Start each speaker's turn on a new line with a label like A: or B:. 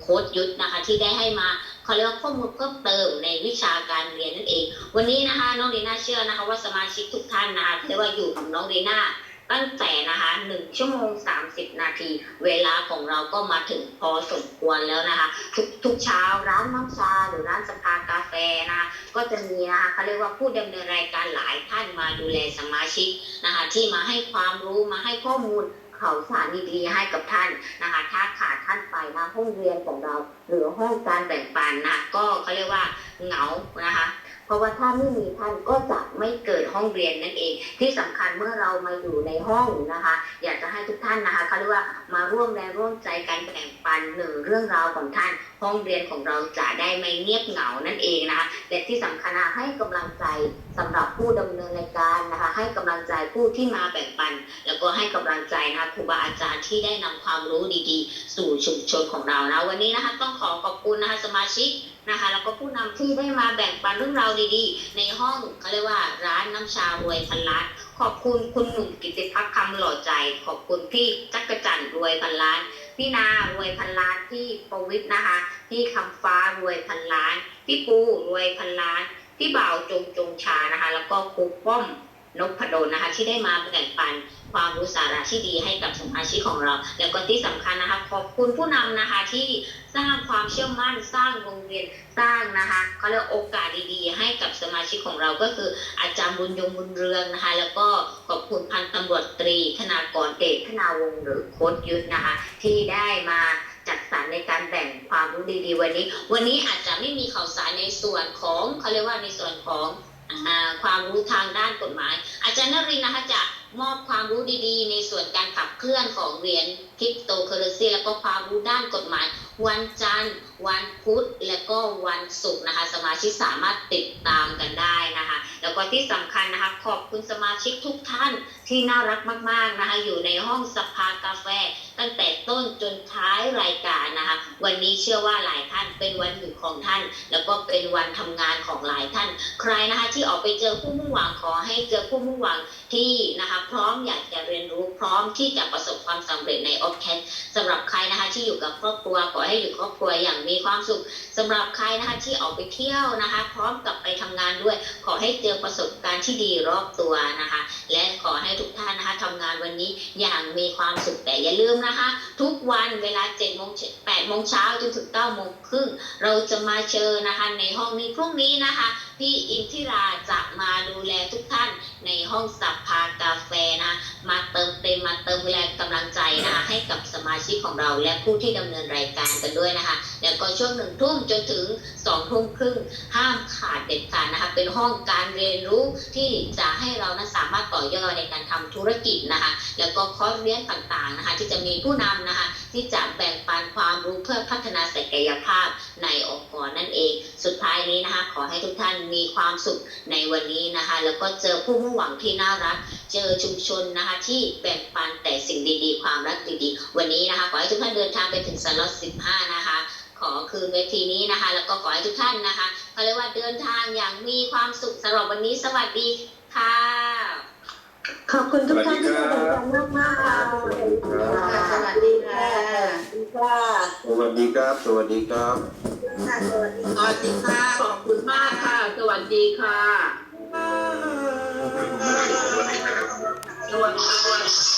A: โค้ดยุทธนะคะที่ได้ให้มาเขาเรียกว่าข้อมูลเพิ่มเติมในวิชาการเรียนนั่นเอง วันนี้นะคะน้องดีน่าเชื่อนะคะว่าสมาชิกทุกท่านนะคะเรียกว่าอยู่กับน้องดีน่าตั้งแต่นะคะหนึ่งชั่วโมงสามสิบนาที เวลาของเราก็มาถึงพอสมควรแล้วนะคะ ทุกทุกเช้าร้านน้ำชาหรือร้านสภากาแฟนะคะก็จะมีนะคะเขาเรียกว่าผู้ดำเนินรายการหลายท่านมาดูแลสมาชิกนะคะที่มาให้ความรู้มาให้ข้อมูลข่าวสารดีๆให้กับท่านนะคะถ้าขา ท่านไปนะห้องเรียนของเรา หรือห้องการแบ่งปันนะก็เขาเรียกว่าเหงานะคะเพราะว่าถ้าไม่มีท่านก็จะไม่เกิดห้องเรียนนั่นเอง ที่สำคัญเมื่อเรามาอยู่ในห้องนะคะ อยากจะให้ทุกท่านนะคะเขาเรียกว่ามาร่วมแรงร่วมใจกันแบ่งปันหนึ่งเรื่องราวของท่าน ห้องเรียนของเราจะได้ไม่เงียบเหงานั่นเองนะคะและที่สำคัญให้กำลังใจสำหรับผู้ดำเนินรายการนะคะ ให้กำลังใจผู้ที่มาแบ่งปัน แล้วก็ให้กำลังใจนะคะครูบาอาจารย์ที่ได้นำความรู้ดีๆ สู่ชุมชนของเรานะวันนี้นะคะต้องขอขอบคุณนะคะสมาชิกนะคะแล้วก็ผู้นำที่ได้มาแบ่งปันเรื่องราวดีๆ ในห้องเขาเรียกว่าร้านน้ำชารวยพันล้านขอบคุณคุณหนุ่มกิติพักคำหล่อใจ ขอบคุณพี่จักรจันทร์รวยพันล้าน พี่นารวยพันล้านพี่ประวิทย์นะคะ พี่คำฟ้ารวยพันล้าน พี่ปูรวยพันล้าน พี่บ่าวจงจงชานะคะ แล้วก็ครูป้อมนพดลนะคะ ที่ได้มาแบ่งปันความรู้สาระที่ดีให้กับสมาชิกของเรา แล้วก็ที่สำคัญนะคะ ขอบคุณผู้นำนะคะที่สร้างความเชื่อมั่นสร้างโรงเรียนสร้างนะคะเขาเรียกโอกาสดีๆ ให้กับสมาชิกของเราก็คืออาจารย์บุญยงบุญเรืองนะคะ แล้วก็ขอบคุณพันตำรวจตรี ธนากรเดชธนาวงศ์หรือโค้ดยุทธนะคะ ที่ได้มา ดีๆ วันนี้ วันนี้อาจจะไม่มีข่าวสารในส่วนของเขาเรียกว่าในส่วนของอความรู้ทางด้านกฎหมาย อาจารย์นรินทร์นะคะจะมอบความรู้ดีๆ ในส่วนการขับเคลื่อนของเหรียญคริปโตเคอเรนซีแล้วก็ความรู้ด้านกฎหมาย วันจันทร์ วันพุธและก็วันศุกร์นะคะ สมาชิกสามารถติดตามกันได้นะคะ แล้วก็ที่สำคัญนะคะ ขอบคุณสมาชิกทุกท่านที่น่ารักมากๆนะคะ อยู่ในห้องสภากาแฟ ตั้งแต่ต้น จนท้ายรายการนะคะ วันนี้เชื่อว่าหลายท่านเป็นวันหยุดของท่าน แล้วก็เป็นวันทำงานของหลายท่าน ใครนะคะที่ออกไปเจอผู้มุ่งหวังขอให้เจอผู้มุ่งหวังที่นะคะ พร้อมอยากจะเรียนรู้พร้อมที่จะประสบความสำเร็จในออฟแคทสำหรับใครนะคะที่อยู่กับครอบครัวขอให้อยู่ครอบครัวอย่างมีความสุขสำหรับใครนะคะที่ออกไปเที่ยวนะคะ พร้อมกับไปทำงานด้วย ให้เจอประสบการณ์ที่ดีรอบตัวนะคะ และขอให้ทุกท่านนะคะทำงานวันนี้อย่างมีความสุขแต่อย่าลืมนะคะ ทุกวันเวลา7โมง8โมงเช้าจนถึง9โมงครึ่งเราจะมาเจอนะคะในห้องนี้พรุ่งนี้นะคะ พี่อินทิราจะมาดูแลทุกท่านในห้องสัพพากาแฟนะมาเติมเต็มมาเติมแรงกำลังใจนะคะให้กับสมาชิกของเราและผู้ที่ดำเนินรายการกันด้วยนะคะ แล้วก็ช่วงหนึ่งทุ่มจนถึงสองทุ่มครึ่งห้ามขาดเด็ดขาดนะคะเป็นห้องการเรียนรู้ที่จะให้เรานั้นสามารถต่อยอดในการทำธุรกิจนะคะ แล้วก็คอร์สเรียนต่างๆนะคะที่จะมีผู้นำนะคะที่จะแบ่งปันความรู้เพื่อพัฒนาศักยภาพในองค์กรนั่นเอง สุดท้ายนี้นะคะขอให้ทุกท่านมีความสุขในวันนี้นะคะ แล้วก็เจอผู้มุ่งหวังที่น่ารัก เจอชุมชนนะคะที่แบ่งปันแต่สิ่งดีๆ ความรักดีๆ วันนี้นะคะขอให้ทุกท่านเดินทางไปถึงสล็อต15 นะคะ ขอคืนเวทีนี้นะคะ แล้วก็ขอให้ทุกท่านนะคะเขาเรียกว่าเดินทางอย่างมีความสุขสำหรับวันนี้สวัสดีค่ะ
B: ขอบคุณทุกท่านที่มาแบ่งปันมากมากๆค่ะ
C: สวัสดีค่ะ
B: สวัสดีค่ะ
D: สวัสดีครับ สวัสดีครับ
B: สวัสดี
C: สวัสดีค่ะ
E: ขอบคุณมากค่ะ สวัสดีค่ะ
D: สวัสดีครับ
E: สวัสดี